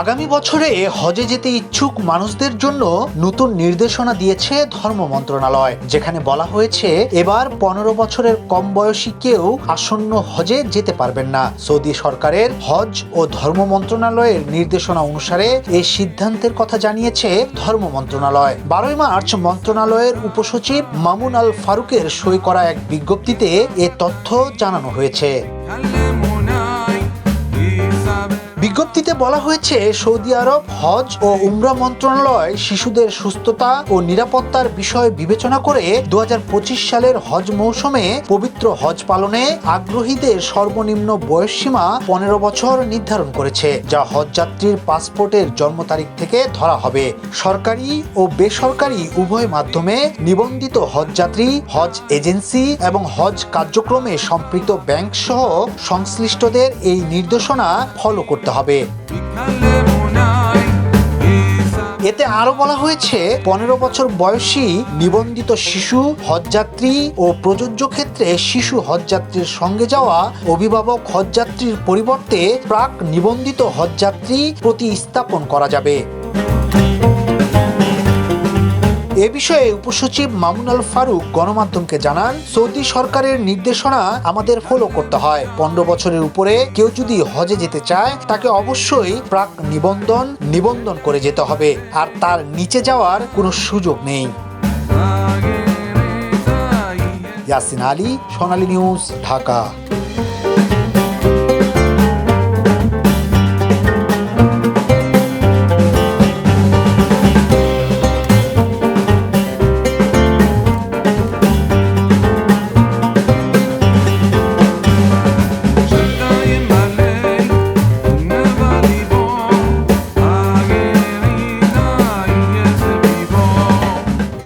আগামী বছরে হজে যেতে ইচ্ছুক মানুষদের জন্য নতুন নির্দেশনা দিয়েছে ধর্ম মন্ত্রণালয়, যেখানে বলা হয়েছে এবার পনেরো বছরের কম বয়সী কেউ আসন্ন হজে যেতে পারবেন না। সৌদি সরকারের হজ ও ধর্ম মন্ত্রণালয়ের নির্দেশনা অনুসারে এই সিদ্ধান্তের কথা জানিয়েছে ধর্ম মন্ত্রণালয়। বারোই মার্চ মন্ত্রণালয়ের উপসচিব মামুন আল ফারুকের সই করা এক বিজ্ঞপ্তিতে এ তথ্য জানানো হয়েছে। বলা হয়েছে, সৌদি আরব, হজ ও উমরা মন্ত্রণালয় শিশুদের সুস্থতা ও নিরাপত্তার বিষয় বিবেচনা করে দু হাজার পঁচিশ সালের হজ মৌসুমে পবিত্র হজ পালনে আগ্রহীদের সর্বনিম্ন বয়সসীমা পনেরো বছর নির্ধারণ করেছে, যা হজযাত্রীর পাসপোর্টের জন্ম তারিখ থেকে ধরা হবে। সরকারি ও বেসরকারি উভয় মাধ্যমে নিবন্ধিত হজযাত্রী হজ এজেন্সি এবং হজ কার্যক্রমে সম্পৃক্ত ব্যাংক সহ সংশ্লিষ্টদের এই নির্দেশনা ফলো করতে হবে। এতে আরও বলা হয়েছে, পনেরো বছর বয়সী নিবন্ধিত শিশু, হজযাত্রী ও প্রযোজ্য ক্ষেত্রে শিশু হজযাত্রীর সঙ্গে যাওয়া অভিভাবক হজযাত্রীর পরিবর্তে প্রাক নিবন্ধিত হজযাত্রী প্রতিস্থাপন করা যাবে। এ বিষয়ে উপসচিব মামুন আল ফারুক গণমাধ্যমকে জানান সৌদি সরকারের নির্দেশনা আমাদের ফলো করতে হয়। পনেরো বছরের উপরে কেউ যদি হজে যেতে চায় তাকে অবশ্যই প্রাক নিবন্ধন নিবন্ধন করে যেতে হবে। আর তার নিচে যাওয়ার কোনো সুযোগ নেই। ইয়াসিন আলী সোনালী নিউজ ঢাকা।